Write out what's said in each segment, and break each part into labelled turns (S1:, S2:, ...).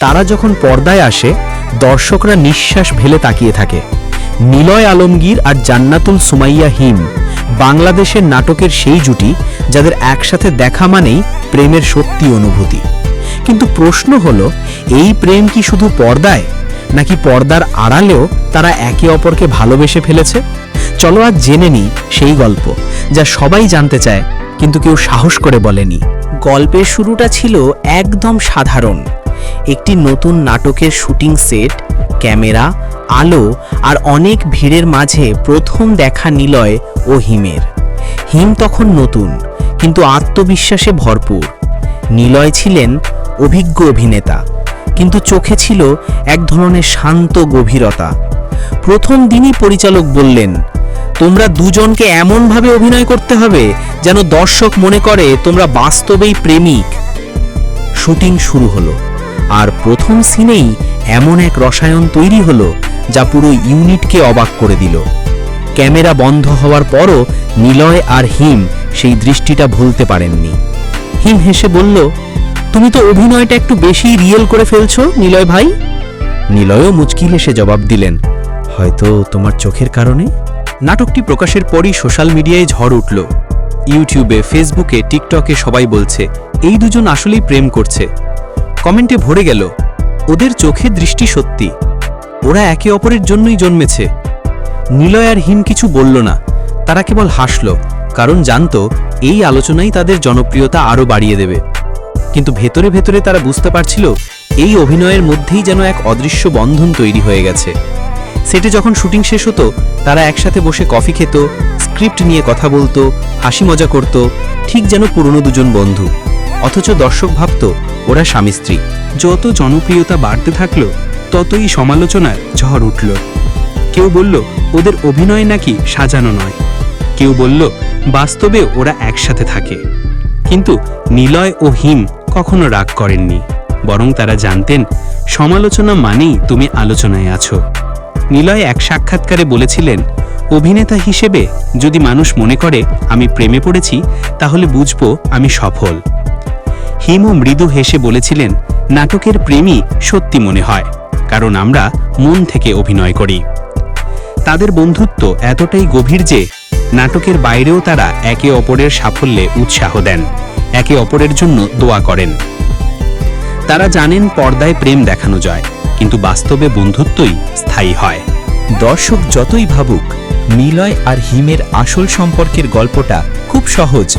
S1: তারা যখন পর্দায় আসে, দর্শকরা নিঃশ্বাস ভেলে তাকিয়ে থাকে। নিলয় আলমগীর আর জান্নাতুল সুমাইয়া হিম, বাংলাদেশের নাটকের সেই জুটি যাদের একসাথে দেখা মানেই প্রেমের সত্যি অনুভূতি। কিন্তু প্রশ্ন হলো, এই প্রেম কি শুধু পর্দায়, নাকি পর্দার আড়ালেও তারা একে অপরকে ভালোবেসে ফেলেছে? চলো আজ জেনে নিই সেই গল্প, যা সবাই জানতে চায়, কিন্তু কেউ সাহস করে বলেনি। গল্পের শুরুটা ছিল একদম সাধারণ। একটি নতুন নাটকের শুটিং সেট, ক্যামেরা, আলো আর অনেক ভিড়ের মাঝে প্রথম দেখা নিলয় ও হিমের। হিম তখন নতুন, কিন্তু আত্মবিশ্বাসে ভরপুর। নিলয় ছিলেন অভিজ্ঞ অভিনেতা, কিন্তু চোখে ছিল এক ধরনের শান্ত গভীরতা। প্রথম দিনই পরিচালক বললেন, তোমরা দুজনকে এমনভাবে অভিনয় করতে হবে যেন দর্শক মনে করে তোমরা বাস্তবেই প্রেমিক। শুটিং শুরু হলো। আর প্রথম সিনেই এমন এক রসায়ন তৈরি হলো যা পুরো ইউনিটকে অবাক করে দিল। ক্যামেরা বন্ধ হওয়ার পরও নিলয় আর হিম সেই দৃষ্টিটা ভুলতে পারেননি। হিম হেসে বলল, তুমি তো অভিনয়টা একটু বেশি রিয়েল করে ফেলছো, নিলয় ভাই? নিলয়ও মুচকি হেসে জবাব দিলেন, হয়তো তোমার চোখের কারণে? নাটকটি প্রকাশের পরই সোশ্যাল মিডিয়ায় ঝড় উঠল। ইউটিউবে, ফেসবুকে, টিকটকে সবাই বলছে, এই দুজন আসলেই প্রেম করছে। কমেন্টে ভরে গেল, ওদের চোখের দৃষ্টি সত্যি। ওরা একে অপরের জন্যই জন্মেছে। নিলয় আর হিম কিছু বলল না। তারা কেবল হাসল, কারণ জানতো এই আলোচনাই তাদের জনপ্রিয়তা আরও বাড়িয়ে দেবে। কিন্তু ভেতরে ভেতরে তারা বুঝতে পারছিল, এই অভিনয়ের মধ্যেই যেন এক অদৃশ্য বন্ধন তৈরি হয়ে গেছে। সেটে যখন শুটিং শেষ হতো, তারা একসাথে বসে কফি খেত, স্ক্রিপ্ট নিয়ে কথা বলতো, হাসি মজা করত, ঠিক যেন পুরনো দুজন বন্ধু। অথচ দর্শক ভাবত ওরা স্বামী স্ত্রী।
S2: যত জনপ্রিয়তা বাড়তে থাকল, ততই সমালোচনার ঝড় উঠল। কেউ বলল, ওদের অভিনয় নাকি সাজানো নয়? কেউ বলল, বাস্তবে ওরা একসাথে থাকে। কিন্তু নিলয় ও হিম কখনো রাগ করেননি, বরং তারা জানতেন, সমালোচনা মানেই তুমি আলোচনায় আছো। নিলয় এক সাক্ষাৎকারে বলেছিলেন, অভিনেতা হিসেবে যদি মানুষ মনে করে আমি প্রেমে পড়েছি, তাহলে বুঝব আমি সফল। হিমও মৃদু হেসে বলেছিলেন, নাটকের প্রেমই সত্যি মনে হয়, কারণ আমরা মন থেকে অভিনয় করি। তাদের বন্ধুত্ব এতটাই গভীর যে, নাটকের বাইরেও তারা একে অপরের সাফল্যে উৎসাহ দেন, একে অপরের জন্য দোয়া করেন। তারা জানেন পর্দায় প্রেম দেখানো যায়, কিন্তু বাস্তবে বন্ধুত্বই স্থায়ী হয়।
S3: দর্শক যতই ভাবুক নিলয় আর হিমের আসল সম্পর্কের গল্পটা খুব সহজ।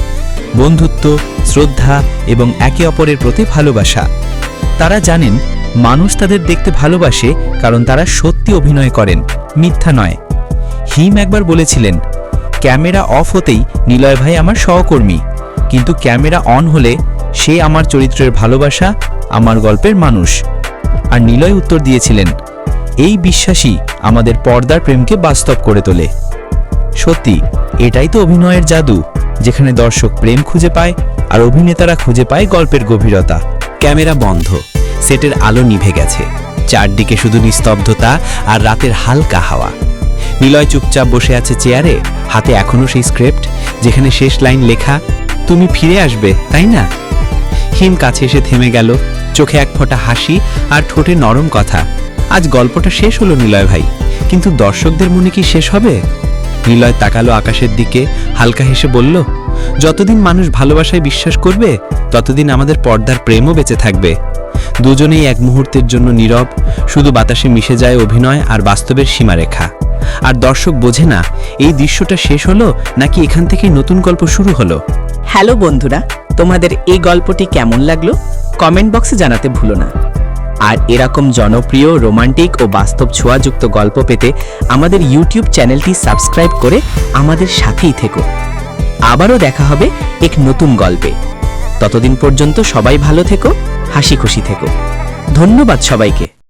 S3: বন্ধুত্ব, শ্রদ্ধা এবং একে অপরের প্রতি ভালোবাসা। তারা জানেন, মানুষ তাদের দেখতে ভালোবাসে কারণ তারা সত্যি অভিনয় করেন, মিথ্যা নয়। হিম একবার বলেছিলেন, ক্যামেরা অফ হতেই নিলয় ভাই আমার সহকর্মী। কিন্তু ক্যামেরা অন হলে সে আমার চরিত্রের ভালোবাসা, আমার গল্পের মানুষ। আর নিলয় উত্তর দিয়েছিলেন এই বিশ্বাসই আমাদের পর্দার প্রেমকে বাস্তব করে তোলে। সত্যি, এটাই তো অভিনয়ের জাদু, যেখানে দর্শক প্রেম খুঁজে পায় আর অভিনেতারা খুঁজে পায় গল্পের গভীরতা।
S1: ক্যামেরা বন্ধ, সেটের আলো নিভে গেছে। চারদিকে শুধু নিস্তব্ধতা আর রাতের হালকা হাওয়া। নিলয় চুপচাপ বসে আছে চেয়ারে, হাতে এখনও সেই স্ক্রিপ্ট, যেখানে শেষ লাইন লেখা, তুমি ফিরে আসবে, তাই না? হিম কাছে এসে থেমে গেল, চোখে এক ফোঁটা হাসি আর ঠোঁটে নরম কথা। আজ গল্পটা শেষ হলো নিলয় ভাই। কিন্তু দর্শকদের মনে কি শেষ হবে? নিলয় তাকালো আকাশের দিকে, হালকা হেসে বলল, যতদিন মানুষ ভালোবাসায় বিশ্বাস করবে, ততদিন আমাদের পর্দার প্রেমও বেঁচে থাকবে। দুজনেই এক মুহূর্তের জন্য নীরব, শুধু বাতাসে মিশে যায় অভিনয় আর বাস্তবের সীমারেখা। আর দর্শক বোঝে না, এই দৃশ্যটা শেষ হলো নাকি এখান থেকেই নতুন গল্প শুরু হলো?
S4: হ্যালো বন্ধুরা, তোমাদের এই গল্পটি কেমন লাগল? কমেন্ট বক্সে জানাতে ভুলো না। আর এরকম জনপ্রিয়, রোমান্টিক ও বাস্তব ছোঁয়াযুক্ত গল্প পেতে আমাদের ইউটিউব চ্যানেলটি সাবস্ক্রাইব করে আমাদের সাথেই থেকো। আবারও দেখা হবে এক নতুন গল্পে। ততদিন পর্যন্ত সবাই ভালো থেকো, হাসি খুশি থেকো। ধন্যবাদ সবাইকে।